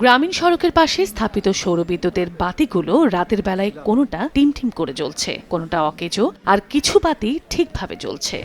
গ্রামীণ সড়কের পাশে স্থাপিত সৌরবিদ্যুতের বাতিগুলো রাতের বেলায় কোনোটা টিমটিম করে জ্বলছে, কোনোটা অকেজো, আর কিছু বাতি ঠিকভাবে জ্বলছে।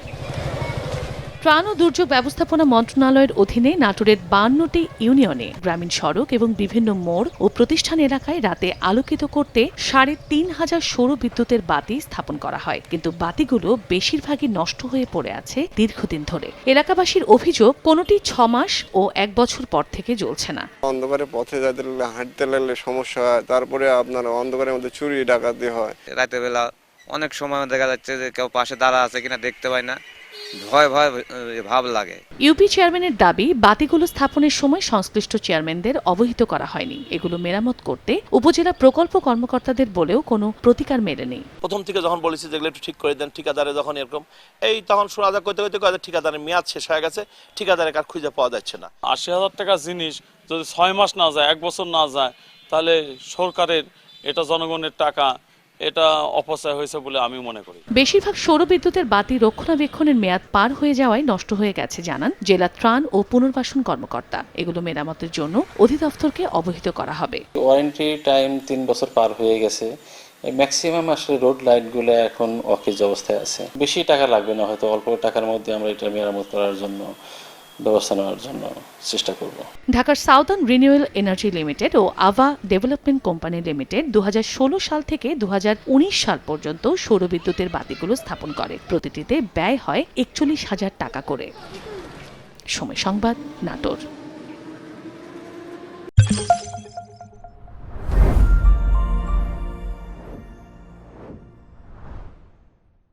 ত্রাণ ও দুর্যোগ ব্যবস্থাপনা মন্ত্রণালয়ের অধীনে নাটোরের বান্নটি ইউনিয়নে গ্রামীণ সড়ক এবং বিভিন্ন মোড় ও প্রতিষ্ঠান এলাকায় রাতে আলোকিত করতে সাড়ে তিন হাজার সৌর বিদ্যুতের বাতি স্থাপন করা হয়। কিন্তু বাতিগুলো বেশিরভাগই নষ্ট হয়ে পড়ে আছে দীর্ঘদিন ধরে। এলাকাবাসীর অভিযোগ কোনোটি ছ মাস ও এক বছর পর থেকে জ্বলছে না। অন্ধকারে পথে যাইতে লাগলে হাঁটতে লাগলে সমস্যা হয়। তারপরে আপনার অন্ধকারের মধ্যে চুরি ডাকাতি হয়। রাতের বেলা অনেক সময় দেখা যাচ্ছে যে কেউ পাশে দাঁড়া আছে কিনা দেখতে পাই না। ভয় ভয় ভাব লাগে। ইউপি চেয়ারম্যানের দাবি বাতিগুলো স্থাপনের সময় সংশ্লিষ্ট চেয়ারম্যানদের অবহিত করা হয়নি। এগুলো মেরামত করতে উপজেলা প্রকল্প কর্মকর্তাদের বলেও কোনো প্রতিকার মেলেনি। প্রথম থেকে যখন বলেছি যেগুলো একটু ঠিক করে দেন ঠিকাদারে যখন এরকম এই তখন শোনা যা করতে করতে কয়েক ঠিকাদারের মেয়াদ শেষ হয়ে গেছে ঠিকাদারের কার খুঁজে পাওয়া যাচ্ছে না। আশি হাজার টাকার জিনিস যদি ছয় মাস না যায় এক বছর না যায় তাহলে সরকারের এটা জনগণের টাকা এটা অপচয় হয়েছে বলে আমি মনে করি। বেশিরভাগ সৌরবিদ্যুতের বাতি রক্ষণাবেক্ষণের মেয়াদ পার হয়ে যাওয়ায় নষ্ট হয়ে গেছে জানান জেলা ত্রাণ ও পুনর্বাসন কর্মকর্তা। এগুলো মেরামতের জন্য অধিদপ্তরকে অবহিত করা হবে। ওয়ারেন্টি টাইম তিন বছর পার হয়ে গেছে। ম্যাক্সিমাম আসলে রোড লাইটগুলো এখন অকেজ অবস্থায় আছে। বেশি টাকা লাগবে না হয়তো অল্প টাকার মধ্যে আমরা এটা মেরামত করার জন্য ব্যবস্থা নেওয়ার জন্য চেষ্টা করব। ঢাকার সাউদার্ন রিনিউয়েল এনার্জি লিমিটেড ও আভা ডেভেলপমেন্ট কোম্পানি লিমিটেড দু হাজার ষোলো সাল থেকে দু হাজার উনিশ সাল পর্যন্ত সৌরবিদ্যুতের বাতিগুলো স্থাপন করে। প্রতিটিতে ব্যয় হয় একচল্লিশ হাজার টাকা করে। সময় সংবাদ, নাটোর।